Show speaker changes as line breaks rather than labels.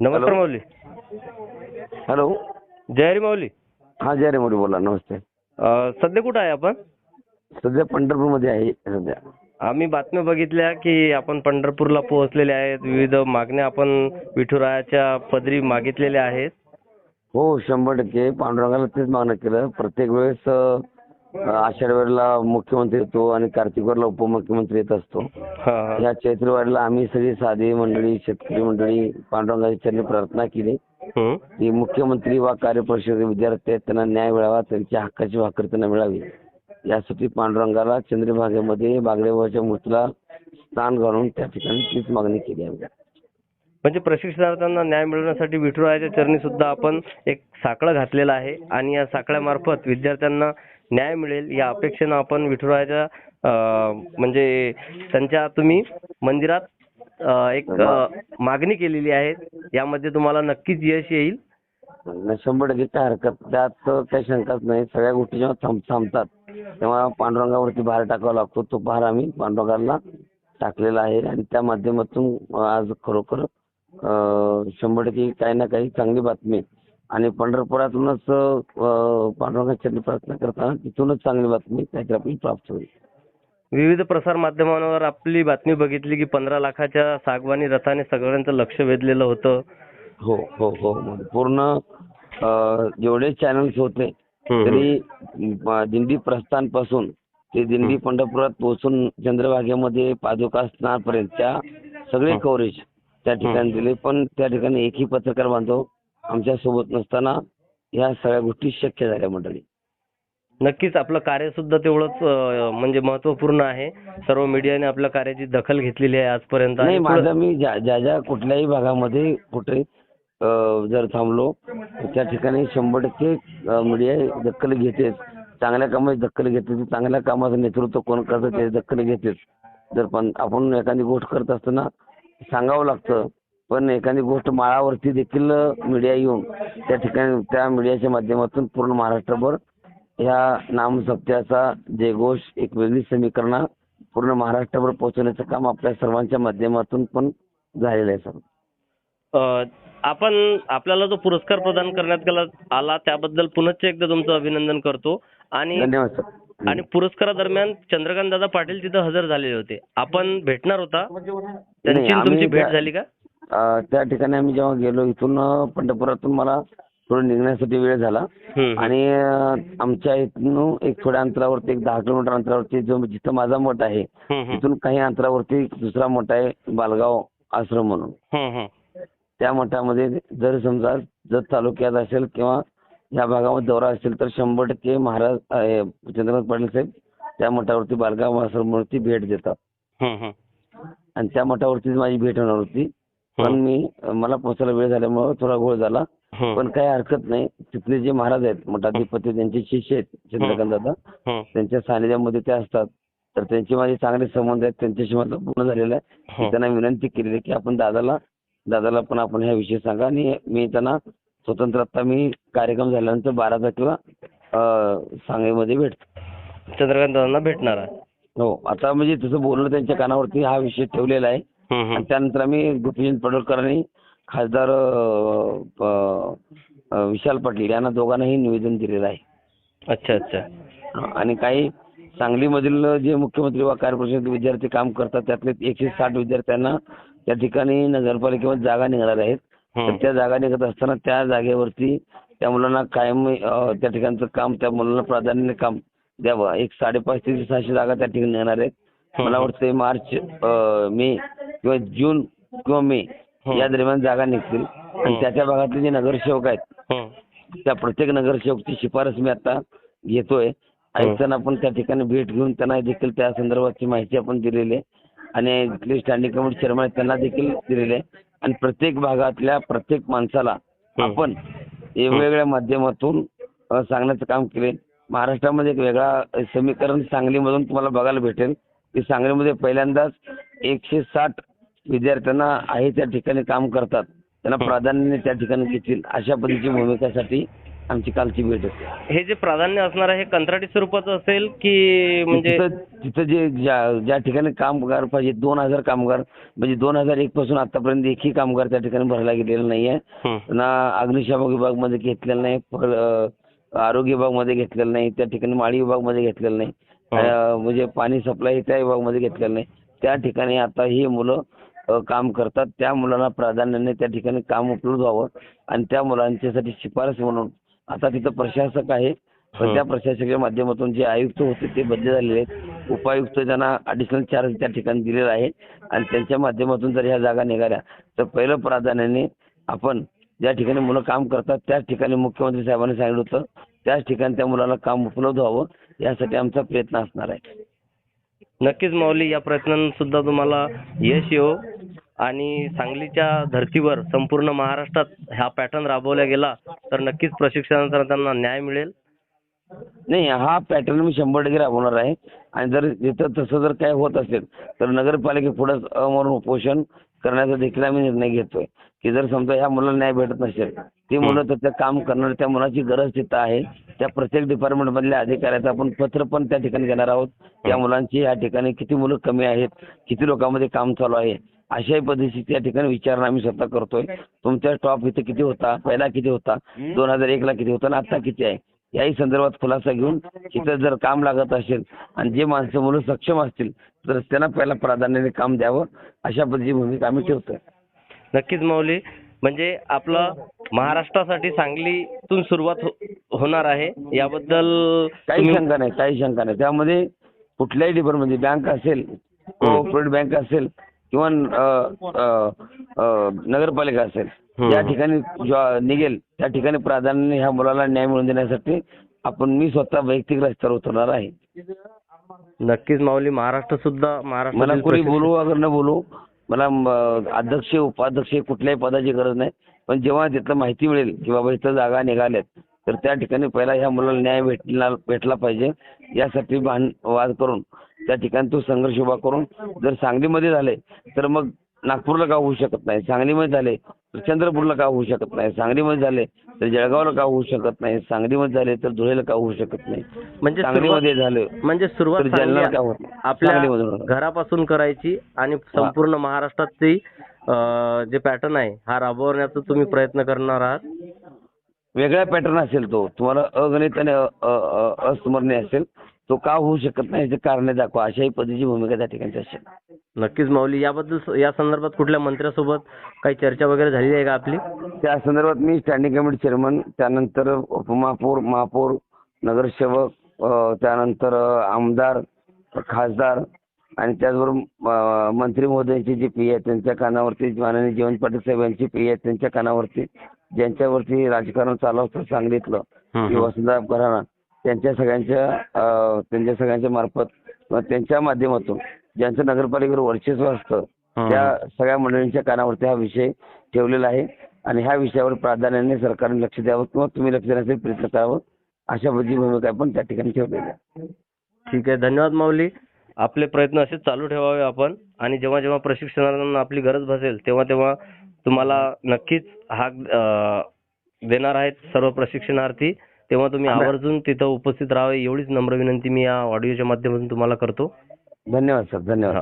नमस्कार. माऊली.
हॅलो.
जय हरी माऊली.
हा जय रे मोदी बोला नमस्ते.
अं, सध्या कुठं आहे आपण?
सध्या पंढरपूरमध्ये आहे सध्या.
आम्ही बातम्या बघितल्या की आपण पंढरपूरला पोहोचलेले आहेत. विविध मागण्या आपण विठुरायाच्या पदरी मागितलेल्या आहेत.
हो शंभर टक्के. पांडुरंगाला तेच मागणं केलं. प्रत्येक वेळेस अं, आषाढ वेळेला मुख्यमंत्री येतो आणि कार्तिकवारला उपमुख्यमंत्री येत असतो. या चैत्रवारीला आम्ही सगळी साधी मंडळी शेतकरी मंडळी पांडुरंगाच्या चरणी प्रार्थना केली. की मुख्यमंत्री वा कार्यपरिषद विद्यार्थी आहेत त्यांना न्याय मिळावा त्यांच्या हक्काची भाकर त्यांना मिळावी यासाठी पांडुरंगाला चंद्रभागेमध्ये बागडेबाबाच्या मूर्तीला स्नान घालून त्या ठिकाणी तीच मागणी केली आहे
म्हणजे प्रशिक्षणार्थ्यांना न्याय मिळवण्यासाठी विठुरायाच्या चरणी सुद्धा आपण एक साकडं घातलेलं आहे आणि या साकळ्यामार्फत विद्यार्थ्यांना न्याय मिळेल या अपेक्षेनं आपण विठुरायाच्या म्हणजे त्यांच्या तुम्ही मंदिरात एक मागणी केलेली आहे. यामध्ये तुम्हाला नक्कीच यश येईल.
शंभर टक्के काय हरकत त्यात काही शंकाच नाही. सगळ्या गोष्टी जेव्हा थांब थांबतात तेव्हा पांडुरंगावरती भार टाकावा लागतो. तो भार आम्ही पांडुरंगाला टाकलेला आहे. आणि त्या माध्यमातून आज खरोखर शंभर टक्के काही ना काही चांगली बातमी आणि पंढरपुरातूनच अं, पांडुरंगाची प्रार्थना करताना तिथूनच चांगली बातमी काहीतरी आपल्याला प्राप्त होईल.
विविध प्रसार माध्यमांवर आपली बातमी बघितली की पंधरा लाखाच्या सागवानी रथाने सगळ्यांचं लक्ष वेधलेलं होतं.
हो हो हो. पूर्ण अं, जेवढे चॅनल्स होते. तरी दिंडी प्रस्थानपासून ते दिंडी पंढरपुरात पोहोचून चंद्रभागेमध्ये पादुका स्नानपर्यंतच्या सगळे. कव्हरेज त्या ठिकाणी दिले. पण त्या ठिकाणी एकही पत्रकार बांधव आमच्यासोबत नसताना या सगळ्या गोष्टी शक्य झाल्या मंडळी.
नक्कीच आपलं कार्य सुद्धा तेवढंच म्हणजे महत्त्वपूर्ण आहे. सर्व मीडियाने आपल्या कार्याची दखल घेतलेली आहे आजपर्यंत
नाही माझा मी ज्या ज्या ज्या कुठल्याही भागामध्ये कुठे जर थांबलो त्या ठिकाणी शंभर टक्के मीडिया दखल घेतेच. चांगल्या कामाची दखल घेते चांगल्या कामाचं नेतृत्व कोण करतं ते दखल घेतेच. जर पण आपण एखादी गोष्ट करत असताना सांगावं लागतं पण एखादी गोष्ट माळावरती देखील मीडिया येऊन त्या ठिकाणी त्या मीडियाच्या माध्यमातून पूर्ण महाराष्ट्रभर ह्या नामसत्याचा जयघोष एक वेगळी समीकरणं पूर्ण महाराष्ट्रभर पोहोचवण्याचं काम आपल्या सर्वांच्या माध्यमातून पण झालेलं आहे सर
आपण आपल्याला जो पुरस्कार प्रदान करण्यात आला त्याबद्दल पुनश्च एकदा तुमचं अभिनंदन करतो. आणि
धन्यवाद सर.
आणि पुरस्कारादरम्यान चंद्रकांत दादा पाटील तिथं हजर झालेले होते. आपण भेटणार होता? त्यांची आणि
आम्ही
तुमची भेट झाली का?
त्या ठिकाणी आम्ही जेव्हा गेलो इथून पंढरपुरातून मला थोडं निघण्यासाठी वेळ झाला. आणि आमच्या इथून एक थोड्या अंतरावरती एक दहा किलोमीटर अंतरावरती जो जिथं माझा मठ आहे. तिथून काही अंतरावरती दुसरा मठ आहे बालगाव आश्रम म्हणून. त्या मठामध्ये जर समजा जत तालुक्यात असेल किंवा या भागामध्ये दौरा असेल तर शंभर टक्के महाराज चंद्रकांत पाटील साहेब त्या मठावरती बालगाव आश्रमवरती भेट देतात. आणि त्या मठावरतीच माझी भेट होणार होती पण मी मला पोहोचायला वेळ झाल्यामुळे थोडा घोळ झाला.
हम्म.
पण काही हरकत नाही. तिथले जे महाराज आहेत मठाधिपती त्यांचे शिष्य आहेत चंद्रकांत दादा
हम्म.
त्यांच्या सानिध्यामध्ये ते असतात. तर त्यांचे माझे चांगले संबंध आहेत त्यांच्याशी माझं पूर्ण झालेलं आहे.
हो.
त्यांना विनंती केलेली की आपण दादाला दादाला पण आपण ह्या विषयी सांगा. आणि मी त्यांना स्वतंत्र आता मी कार्यक्रम झाल्यानंतर बारा तारखेला सांगलीमध्ये भेटतो.
चंद्रकांत दादांना भेटणार आहे.
हो. आता म्हणजे तसं बोलणं त्यांच्या कानावरती हा विषय ठेवलेला आहे. आणि त्यानंतर आम्ही गोपीचंद पडळकर आणि खासदार विशाल पाटील यांना दोघांनाही निवेदन दिलेलं आहे.
अच्छा अच्छा.
आणि काही सांगलीमधील जे मुख्यमंत्री वा कार्यपरिषद विद्यार्थी काम करतात त्यातले एकशे साठ विद्यार्थ्यांना त्या ठिकाणी नगरपालिकेमध्ये जागा निघणार आहेत. तर. त्या जागा निघत असताना त्या जागेवरती त्या मुलांना कायम त्या ठिकाणचं काम त्या मुलांना प्राधान्याने काम द्यावं. एक साडेपाच ते सहाशे जागा त्या ठिकाणी निघणार आहेत. मला वाटतं मार्च मे किंवा जून किंवा मे या दरम्यान जागा निघतील. आणि त्या त्या भागातले जे नगरसेवक आहेत. त्या प्रत्येक नगरसेवकची शिफारस मी आता घेतोय. आयुक्तांना आपण त्या ठिकाणी भेट घेऊन त्यांना देखील त्या संदर्भातची माहिती आपण दिलेली आहे. आणि तिथले स्टँडिंग कमिटी चेअरमन आहेत त्यांना देखील दिलेली आहे. आणि प्रत्येक भागातल्या प्रत्येक माणसाला आपण वेगवेगळ्या माध्यमातून सांगण्याचं काम केले महाराष्ट्रामध्ये एक वेगळा समीकरण सांगलीमधून तुम्हाला बघायला भेटेल. की सांगलीमध्ये पहिल्यांदाच एकशे साठ विद्यार्थ्यांना आहे त्या ठिकाणी काम करतात. त्यांना प्राधान्याने त्या ठिकाणी घेतील. अशा पद्धतीची भूमिकासाठी आमची कालची भेट होती.
हे जे प्राधान्य असणार आहे हे कंत्राटी स्वरूपाचं असेल की म्हणजे
तिथं तिथं जे ज्या ज्या ठिकाणी कामगार पाहिजे दोन हजार कामगार म्हणजे दोन हजार एक पासून आतापर्यंत एकही कामगार त्या ठिकाणी भरला गेलेला नाहीये.
हं.
ना अग्निशामक विभागमध्ये घेतलेलं नाही अं, आरोग्य विभागमध्ये घेतलेलं नाही त्या ठिकाणी माळी विभागमध्ये घेतलेलं नाही. अं, म्हणजे पाणी सप्लाय त्या विभागमध्ये घेतलेलं नाही. त्या ठिकाणी आता ही मुलं काम करतात. त्या मुलांना प्राधान्याने त्या ठिकाणी काम उपलब्ध व्हावं आणि त्या मुलांच्यासाठी शिफारस म्हणून आता तिथं प्रशासक आहे पण. त्या प्रशासकाच्या माध्यमातून जे आयुक्त होते ते बदली झालेले आहेत. उपायुक्त त्यांना ॲडिशनल चार्ज त्या ठिकाणी दिलेला आहे आणि त्यांच्या माध्यमातून जर ह्या जागा निघाल्या तर पहिलं प्राधान्याने आपण ज्या ठिकाणी मुलं काम करतात त्याच ठिकाणी मुख्यमंत्री साहेबांनी सांगितलं होतं त्याच ठिकाणी त्या मुलाला काम उपलब्ध व्हावं यासाठी आमचा प्रयत्न असणार आहे.
नक्कीच माऊली या प्रयत्नांना सुद्धा तुम्हाला यश येवो. आणि सांगलीच्या धर्तीवर संपूर्ण महाराष्ट्रात हा पॅटर्न राबवला गेला तर नक्कीच प्रशिक्षणाचा त्यांना न्याय मिळेल.
नाही हा पॅटर्न मी शंभर टक्के राबवणार आहे. आणि जर तिथं तसं जर काय होत असेल तर नगरपालिकेपुढंच अमरण उपोषण करण्याचा देखील आम्ही निर्णय घेतोय. की जर समजा ह्या मुलाला न्याय भेटत नसेल ती मुलं त्याचं काम करणार त्या मुलाची गरज तिथं आहे त्या प्रत्येक डिपार्टमेंट मधल्या अधिकाऱ्याचं आपण पत्र पण त्या ठिकाणी घेणार आहोत. त्या मुलांची या ठिकाणी किती मुलं कमी आहेत किती लोकांमध्ये काम चालू आहे अशाही पद्धतीची त्या ठिकाणी विचारणा आम्ही स्वतः करतोय. तुमचा स्टॉप इथे किती होता? पहिला किती होता? दोन हजार एकला किती होता? आणि आता किती आहे? याही संदर्भात खुलासा घेऊन इथं जर काम लागत असेल आणि जे माणसं मुलं सक्षम असतील तर त्यांना पहिला प्राधान्याने काम द्यावं अशा पद्धतीची भूमिका आम्ही ठेवतोय.
नक्कीच माऊली. म्हणजे आपलं महाराष्ट्रासाठी सांगलीतून सुरुवात हो- होणार आहे. याबद्दल
काही
तुम्ही-
शंका नाही काही शंका नाही. त्यामध्ये कुठल्याही डिपार्टमेंट बँक असेल कोऑपरेटिव्ह बँक असेल किंवा नगरपालिका असेल. या ठिकाणी निघेल त्या ठिकाणी प्राधान्याने ह्या मुलाला न्याय मिळवून देण्यासाठी आपण मी स्वतः वैयक्तिक रस्त्यावर उतरणार आहे.
नक्कीच माऊली महाराष्ट्र सुद्धा
मला
महाराष्ट्रातील
कोणी बोलू अगर न बोलू मला अध्यक्ष उपाध्यक्ष कुठल्याही पदाची गरज नाही. पण जेव्हा तिथलं माहिती मिळेल की बाबा इथं जागा निघाल्यात तर त्या ठिकाणी पहिला ह्या मुलाला न्याय भेटला भेटला पाहिजे. यासाठी भान वाद करून त्या ठिकाणी तो संघर्ष उभा करून जर सांगलीमध्ये झाले तर मग नागपूरला का होऊ शकत नाही? सांगलीमध्ये झाले तर चंद्रपूरला का होऊ शकत नाही? सांगलीमध्ये झाले तर जळगावला का होऊ शकत नाही? सांगलीमध्ये झाले तर धुळेला का होऊ शकत नाही?
म्हणजे
सांगलीमध्ये झालं
म्हणजे सुरुवात
होत?
आपल्या. घरापासून करायची आणि संपूर्ण महाराष्ट्रातली अं, जे पॅटर्न आहे हा राबवण्याचा तुम्ही प्रयत्न करणार आहात?
वेगळा पॅटर्न असेल तो. तुम्हाला अगणित आणि अस्मरणीय असेल. तो का होऊ शकत नाही याचे कारणे दाखवा. अशाही पद्धतीची भूमिका त्या ठिकाणी असेल
नक्कीच माऊली याबद्दल स- या संदर्भात कुठल्या मंत्र्यासोबत काही चर्चा वगैरे झालेली आहे का आपली?
त्या संदर्भात मी स्टँडिंग कमिटी चेअरमन त्यानंतर उपमहापौर महापौर नगरसेवक अ, त्यानंतर अ, आमदार खासदार आणि त्याचबरोबर अ, मंत्री महोदयांची जी पी आहेत त्यांच्या कानावरती माननीय जयवंत पाटील साहेब यांची पी आहेत त्यांच्या कानावरती ज्यांच्यावरती राजकारण चालू असतं सांगलीतलं
हं,
की. वसंतराव घराणा त्यांच्या सगळ्यांच्या त्यांच्या सगळ्यांच्या मार्फत त्यांच्या माध्यमातून ज्यांचं नगरपालिकेवर वर्चस्व असतं. त्या सगळ्या मंडळींच्या कानावरती हा विषय ठेवलेला आहे. आणि ह्या विषयावर प्राधान्याने सरकारने लक्ष द्यावं किंवा तुम्ही लक्ष देण्यासाठी प्रयत्न करावं अशा पद्धतीची भूमिका आपण त्या ठिकाणी ठेवलेली आहे
ठीक आहे. धन्यवाद माऊली. आपले प्रयत्न असेच चालू ठेवावे आपण. आणि जेव्हा जेव्हा प्रशिक्षणार्थींना आपली गरज भासेल तेव्हा तेव्हा तुम्हाला नक्कीच हाक देणार आहेत सर्व प्रशिक्षणार्थी. तेव्हा तुम्ही आवर्जून तिथं उपस्थित राहावे एवढीच नम्र विनंती मी या ऑडिओच्या माध्यमातून तुम्हाला करतो.
धन्यवाद सर. धन्यवाद.